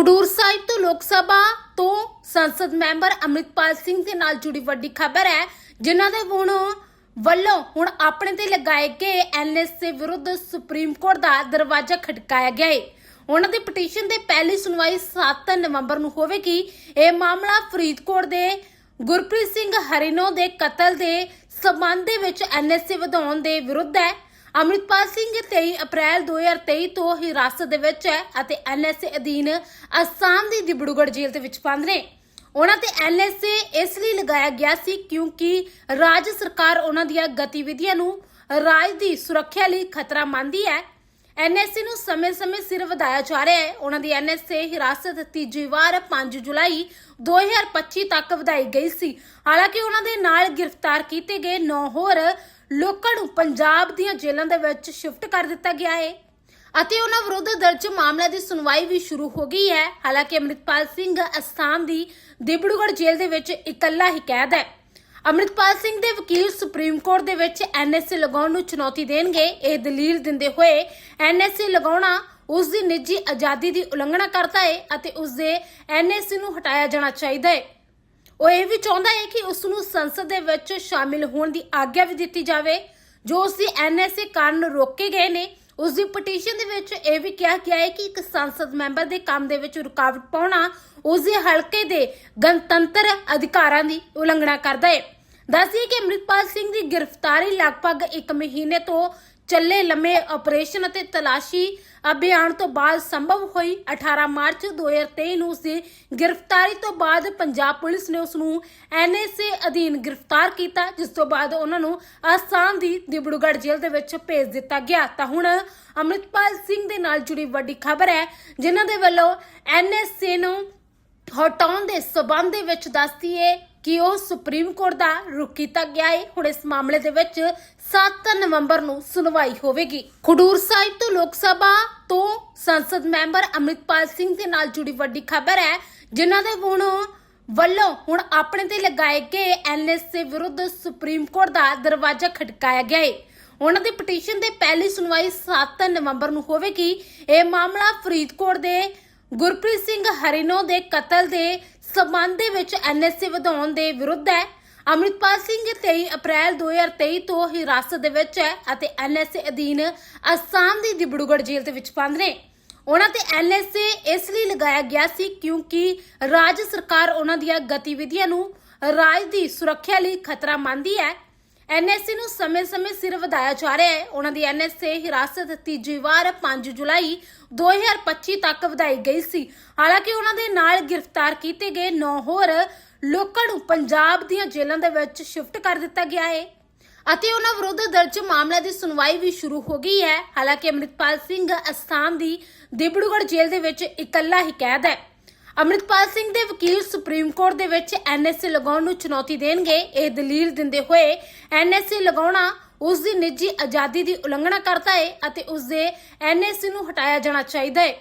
ਖਡੂਰ ਸਾਹਿਬ ਤੋਂ ਲੋਕ ਸਭਾ ਤੋਂ ਸੰਸਦ ਮੈਂਬਰ ਅਮਰਿਤਪਾਲ ਸਿੰਘ ਦੇ ਨਾਲ ਜੁੜੀ ਵੱਡੀ ਖਬਰ ਹੈ, ਜਿਨ੍ਹਾਂ ਦੇ ਹੁਣ ਵੱਲੋਂ ਹੁਣ ਆਪਣੇ ਤੇ ਲਗਾਏ ਗਏ ਐਨਐਸਏ ਵਿਰੁੱਧ ਸੁਪਰੀਮ ਕੋਰਟ ਦਾ ਦਰਵਾਜ਼ਾ ਖਟਕਾਇਆ ਗਿਆ ਹੈ ਉਹਨਾਂ ਦੀ ਪਟੀਸ਼ਨ ਦੇ ਪਹਿਲੀ ਸੁਣਵਾਈ 7 ਨਵੰਬਰ ਨੂੰ ਹੋਵੇਗੀ। ਇਹ ਮਾਮਲਾ ਫਰੀਦਕੋਟ ਦੇ ਗੁਰਪ੍ਰੀਤ ਸਿੰਘ ਹਰੀਨੋ ਦੇ ਕਤਲ ਦੇ ਸਬੰਧ ਦੇ ਵਿੱਚ ਐਨਐਸਏ ਵਧਾਉਣ ਦੇ ਵਿਰੁੱਧ ਹੈ। ਅਮਰਿਤਪਾਲ ਸਿੰਘ 23 ਅਪ੍ਰੈਲ 2023 ਤੋਂ ਹਿਰਾਸਤ ਦੇ ਵਿੱਚ ਹੈ ਅਤੇ ਐਨਐਸਏ ਅਧੀਨ ਅਸਾਮ ਦੀ ਡਿਬੜੂਗੜ੍ਹ ਜੇਲ੍ਹ ਦੇ ਵਿੱਚ ਬੰਦ ਨੇ। ਉਹਨਾਂ ਤੇ ਐਨਐਸਏ ਇਸ ਲਈ ਲਗਾਇਆ ਗਿਆ ਸੀ ਕਿਉਂਕਿ ਰਾਜ ਸਰਕਾਰ ਉਹਨਾਂ ਦੀਆਂ ਗਤੀਵਿਧੀਆਂ ਨੂੰ ਰਾਜ ਦੀ ਸੁਰੱਖਿਆ ਲਈ ਖਤਰਾ ਮੰਨਦੀ ਹੈ। ਐਨਐਸਏ ਨੂੰ ਸਮੇਂ-ਸਮੇਂ ਸਿਰ ਵਧਾਇਆ ਜਾ ਰਿਹਾ ਹੈ। ਉਹਨਾਂ ਦੀ ਐਨਐਸਏ ਹਿਰਾਸਤ ਤੀਜੀ ਵਾਰ 5 ਜੁਲਾਈ 2025 ਤੱਕ ਵਧਾਈ ਗਈ ਸੀ। ਹਾਲਾਂਕਿ ਉਹਨਾਂ ਦੇ ਨਾਲ ਗ੍ਰਿਫਤਾਰ ਕੀਤੇ ਗਏ 9 ਹੋਰ ਲੋਕਾਂ ਨੂੰ ਪੰਜਾਬ ਦੀਆਂ ਜੇਲ੍ਹਾਂ ਦੇ ਵਿੱਚ ਸ਼ਿਫਟ ਕਰ ਦਿੱਤਾ ਗਿਆ ਹੈ ਅਤੇ ਉਹਨਾਂ ਵਿਰੁੱਧ ਦਰਜ ਮਾਮਲੇ ਦੀ ਸੁਣਵਾਈ ਵੀ ਸ਼ੁਰੂ ਹੋ ਗਈ ਹੈ। ਹਾਲਾਂਕਿ ਅਮਰਿਤਪਾਲ ਸਿੰਘ ਅਸਥਾਨ ਦੀ ਦਿਬੜੂਗੜ੍ਹ ਜੇਲ੍ਹ ਦੇ ਵਿੱਚ ਇਕੱਲਾ ਹੀ ਕੈਦ ਹੈ। ਅਮਰਿਤਪਾਲ ਸਿੰਘ ਦੇ ਵਕੀਲ ਸੁਪਰੀਮ ਕੋਰਟ ਦੇ ਵਿੱਚ ਐਨਐਸਏ ਲਗਾਉਣ ਨੂੰ ਚੁਣੌਤੀ ਦੇਣਗੇ, ਇਹ ਦਲੀਲ ਦਿੰਦੇ ਹੋਏ ਐਨਐਸਏ ਲਗਾਉਣਾ ਉਸ ਦੀ ਨਿੱਜੀ ਆਜ਼ਾਦੀ ਦੀ ਉਲੰਘਣਾ ਕਰਦਾ ਹੈ ਅਤੇ ਉਸ ਦੇ ਐਨਐਸਏ ਨੂੰ ਹਟਾਇਆ ਜਾਣਾ ਚਾਹੀਦਾ ਹੈ ਉਹ ਇਹ ਵੀ ਚਾਹੁੰਦਾ ਹੈ ਕਿ ਉਸ ਨੂੰ ਸੰਸਦ ਦੇ ਵਿੱਚ ਸ਼ਾਮਿਲ ਹੋਣ ਦੀ ਆਗਿਆ ਵੀ ਦਿੱਤੀ ਜਾਵੇ। ਜੋ ਉਸ ਦੀ ਐਨਐਸਏ ਕਾਰਨ ਰੋਕੇ ਗਏ ਨੇ, ਉਸ ਦੀ ਪਟੀਸ਼ਨ ਦੇ ਵਿੱਚ ਇਹ ਵੀ ਕਿਹਾ ਗਿਆ ਹੈ ਕਿ ਇੱਕ ਸੰਸਦ ਮੈਂਬਰ ਦੇ ਕੰਮ ਦੇ ਵਿੱਚ ਰੁਕਾਵਟ ਪਾਉਣਾ ਉਸ ਦੇ ਹਲਕੇ ਦੇ ਗਣਤੰਤਰ ਅਧਿਕਾਰਾਂ ਦੀ ਉਲੰਘਣਾ ਕਰਦਾ ਹੈ। ਦੱਸਦੀ ਕਿ ਅੰਮ੍ਰਿਤਪਾਲ ਸਿੰਘ ਦੀ ਗ੍ਰਿਫਤਾਰੀ ਲਗਭਗ 1 ਮਹੀਨੇ ਤੋਂ ਚੱਲੇ ਲੰਮੇ ਆਪਰੇਸ਼ਨ ਅਤੇ ਤਲਾਸ਼ੀ ਅਭਿਆਨ ਤੋਂ ਬਾਅਦ ਸੰਭਵ ਹੋਈ। 18 ਮਾਰਚ 2023 ਨੂੰ ਉਸ ਦੀ ਗ੍ਰਿਫਤਾਰੀ ਤੋਂ ਬਾਅਦ ਪੰਜਾਬ ਪੁਲਿਸ ਨੇ ਉਸ ਨੂੰ ਐਨਐਸਏ ਅਧੀਨ ਗ੍ਰਿਫਤਾਰ ਕੀਤਾ, ਜਿਸ ਤੋਂ ਬਾਅਦ ਉਹਨਾਂ ਨੂੰ ਆਸਾਮ ਦੀ ਦਿਬੜੂਗੜ੍ਹ ਜੇਲ੍ਹ ਦੇ ਵਿੱਚ ਭੇਜ ਦਿੱਤਾ ਗਿਆ। ਤਾਂ ਹੁਣ ਅੰਮ੍ਰਿਤਪਾਲ ਸਿੰਘ ਦੇ ਨਾਲ ਜੁੜੀ ਵੱਡੀ ਖਬਰ ਹੈ, ਜਿਨ੍ਹਾਂ ਦੇ ਵੱਲੋਂ ਐਨਐਸਏ ਨੂੰ ਹਟਾਉਣ ਦੇ ਸਬੰਧ ਦੇ ਵਿੱਚ ਦੱਸਦੀ ਹੈ ਕਿ ਉਹ ਸੁਪਰੀਮ ਕੋਰਟ ਦਾ ਰੁਖ ਕੀਤਾ ਗਿਆ ਹੈ ਹੁਣ ਇਸ ਮਾਮਲੇ ਦੇ ਵਿੱਚ 7 ਨਵੰਬਰ ਨੂੰ ਸੁਣਵਾਈ ਹੋਵੇਗੀ। ਖਡੂਰ ਸਾਹਿਬ ਤੋਂ ਲੋਕ ਸਭਾ ਤੋਂ ਸੰਸਦ ਮੈਂਬਰ ਅਮਰਿਤਪਾਲ ਸਿੰਘ ਦੇ ਨਾਲ ਜੁੜੀ ਵੱਡੀ ਖਬਰ ਹੈ, ਜਿਨ੍ਹਾਂ ਦੇ ਹੁਣ ਵੱਲੋਂ ਹੁਣ ਆਪਣੇ ਤੇ ਲਗਾਏ ਗਏ ਐਨਐਸਏ ਵਿਰੁੱਧ ਸੁਪਰੀਮ ਕੋਰਟ ਦਾ ਦਰਵਾਜ਼ਾ ਖਟਕਾਇਆ ਗਿਆ ਹੈ ਉਹਨਾਂ ਦੀ ਪਟੀਸ਼ਨ ਦੇ ਪਹਿਲੀ ਸੁਣਵਾਈ 7 ਨਵੰਬਰ ਨੂੰ ਹੋਵੇਗੀ। ਇਹ ਮਾਮਲਾ ਫਰੀਦਕੋਟ ਦੇ ਗੁਰਪ੍ਰੀਤ ਸਿੰਘ ਹਰਿਨੋ ਦੇ ਕਤਲ ਦੇ ਸਬੰਧ ਦੇ ਵਿੱਚ ਐਨਐਸਏ ਵਧਾਉਣ ਦੇ ਵਿਰੁੱਧ ਹੈ। ਅਮਰਿਤਪਾਲ ਸਿੰਘ 23 ਅਪ੍ਰੈਲ 2023 ਤੋਂ ਹਿਰਾਸਤ ਦੇ ਵਿੱਚ ਹੈ ਅਤੇ ਐਨਐਸਏ ਅਧੀਨ ਅਸਾਮ ਦੀ ਡਿਬੜੂਗੜ੍ਹ ਜੇਲ੍ਹ ਦੇ ਵਿੱਚ ਬੰਦ ਨੇ। ਉਹਨਾਂ ਤੇ ਐਨਐਸਏ ਇਸ ਲਈ ਲਗਾਇਆ ਗਿਆ ਸੀ ਕਿਉਂਕਿ ਰਾਜ ਸਰਕਾਰ ਉਹਨਾਂ ਦੀਆਂ ਗਤੀਵਿਧੀਆਂ ਨੂੰ ਰਾਜ ਦੀ ਸੁਰੱਖਿਆ ਲਈ ਖਤਰਾ ਮੰਨਦੀ ਹੈ। ਐਨਐਸਏ ਨੂੰ ਸਮੇਂ-ਸਮੇਂ ਸਿਰ ਵਧਾਇਆ ਜਾ ਰਿਹਾ ਹੈ। ਉਹਨਾਂ ਦੀ ਐਨਐਸਏ ਹਿਰਾਸਤ ਤੀਜੀ ਵਾਰ 5 ਜੁਲਾਈ 2025 ਤੱਕ ਵਧਾਈ ਗਈ ਸੀ। ਹਾਲਾਂਕਿ ਉਹਨਾਂ ਦੇ ਨਾਲ ਗ੍ਰਿਫਤਾਰ ਕੀਤੇ ਗਏ 9 ਹੋਰ ਲੋਕਾਂ ਨੂੰ ਪੰਜਾਬ ਦੀਆਂ ਜੇਲ੍ਹਾਂ ਦੇ ਵਿੱਚ ਸ਼ਿਫਟ ਕਰ ਦਿੱਤਾ ਗਿਆ ਹੈ। ਅਤੇ ਉਹਨਾਂ ਵਿਰੁੱਧ ਦਰਜ ਮਾਮਲੇ ਦੀ ਸੁਣਵਾਈ ਵੀ ਸ਼ੁਰੂ ਹੋ ਗਈ ਹੈ। ਹਾਲਾਂਕਿ ਅਮਰਿਤਪਾਲ ਸਿੰਘ ਅਸਥਾਨ ਦੀ ਦਿਬੜੂਗੜ੍ਹ ਜੇਲ੍ਹ ਦੇ ਵਿੱਚ ਇਕੱਲਾ ਹੀ ਕੈਦ ਹੈ। ਅਮਰਿਤਪਾਲ ਸਿੰਘ ਦੇ ਵਕੀਲ ਸੁਪਰੀਮ ਕੋਰਟ ਦੇ ਵਿੱਚ ਐਨਐਸਏ ਲਗਾਉਣ ਨੂੰ ਚੁਣੌਤੀ ਦੇਣਗੇ, ਇਹ ਦਲੀਲ ਦਿੰਦੇ ਹੋਏ ਐਨਐਸਏ ਲਗਾਉਣਾ ਉਸ ਦੀ ਨਿੱਜੀ ਆਜ਼ਾਦੀ ਦੀ ਉਲੰਘਣਾ ਕਰਦਾ ਹੈ ਅਤੇ ਉਸ ਦੇ ਐਨਐਸਏ ਨੂੰ ਹਟਾਇਆ ਜਾਣਾ ਚਾਹੀਦਾ ਹੈ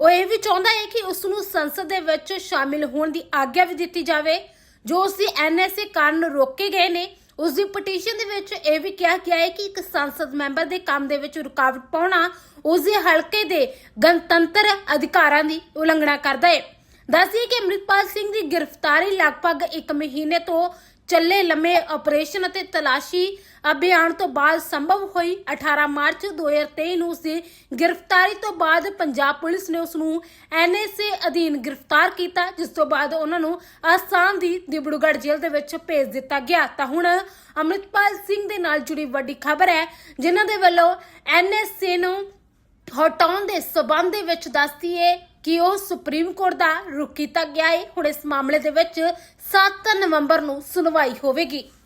ਉਹ ਇਹ ਵੀ ਚਾਹੁੰਦਾ ਹੈ ਕਿ ਉਸ ਨੂੰ ਸੰਸਦ ਦੇ ਵਿੱਚ ਸ਼ਾਮਿਲ ਹੋਣ ਦੀ ਆਗਿਆ ਵੀ ਦਿੱਤੀ ਜਾਵੇ, ਜੋ ਉਸ ਦੀ ਐਨਐਸਏ ਕਾਰਨ ਰੋਕੇ ਗਏ ਨੇ। ਉਸ ਦੀ ਪਟੀਸ਼ਨ ਦੇ ਵਿੱਚ ਇਹ ਵੀ ਕਿਹਾ ਗਿਆ ਹੈ ਕਿ ਇੱਕ ਸੰਸਦ ਮੈਂਬਰ ਦੇ ਕੰਮ ਦੇ ਵਿੱਚ ਰੁਕਾਵਟ ਪਾਉਣਾ ਉਸ ਦੇ ਹਲਕੇ ਦੇ ਗਣਤੰਤਰ ਅਧਿਕਾਰਾਂ ਦੀ ਉਲੰਘਣਾ ਕਰਦਾ ਹੈ ਦੱਸਦੀ ਕਿ ਅੰਮ੍ਰਿਤਪਾਲ ਸਿੰਘ ਦੀ ਗ੍ਰਿਫਤਾਰੀ ਲਗਭਗ 1 ਮਹੀਨੇ ਤੋਂ ਚੱਲੇ ਲੰਮੇ ਆਪਰੇਸ਼ਨ ਅਤੇ ਤਲਾਸ਼ੀ ਅਭਿਆਨ ਤੋਂ ਬਾਅਦ ਸੰਭਵ ਹੋਈ। 18 ਮਾਰਚ 2023 ਨੂੰ ਉਸ ਦੀ ਗ੍ਰਿਫਤਾਰੀ ਤੋਂ ਬਾਅਦ ਪੰਜਾਬ ਪੁਲਿਸ ਨੇ ਉਸ ਨੂੰ ਐਨਐਸਏ ਅਧੀਨ ਗ੍ਰਿਫਤਾਰ ਕੀਤਾ, ਜਿਸ ਤੋਂ ਬਾਅਦ ਉਹਨਾਂ ਨੂੰ ਆਸਾਮ ਦੀ ਦਿਬੜੂਗੜ੍ਹ ਜੇਲ੍ਹ ਦੇ ਵਿੱਚ ਭੇਜ ਦਿੱਤਾ ਗਿਆ। ਤਾਂ ਹੁਣ ਅਮਰਿਤਪਾਲ ਸਿੰਘ ਦੇ ਨਾਲ ਜੁੜੀ ਵੱਡੀ ਖਬਰ ਹੈ, ਜਿਨ੍ਹਾਂ ਦੇ ਵੱਲੋਂ ਐਨਐਸਏ ਨੂੰ ਹਟਾਉਣ ਦੇ ਸਬੰਧ ਦੇ ਵਿੱਚ ਦੱਸਦੀ ਹੈ ਕਿ ਉਹ ਸੁਪਰੀਮ ਕੋਰਟ ਦਾ ਰੁਖ ਕੀਤਾ ਗਿਆ ਹੈ ਹੁਣ ਇਸ ਮਾਮਲੇ ਦੇ ਵਿੱਚ 7 ਨਵੰਬਰ ਨੂੰ ਸੁਣਵਾਈ ਹੋਵੇਗੀ।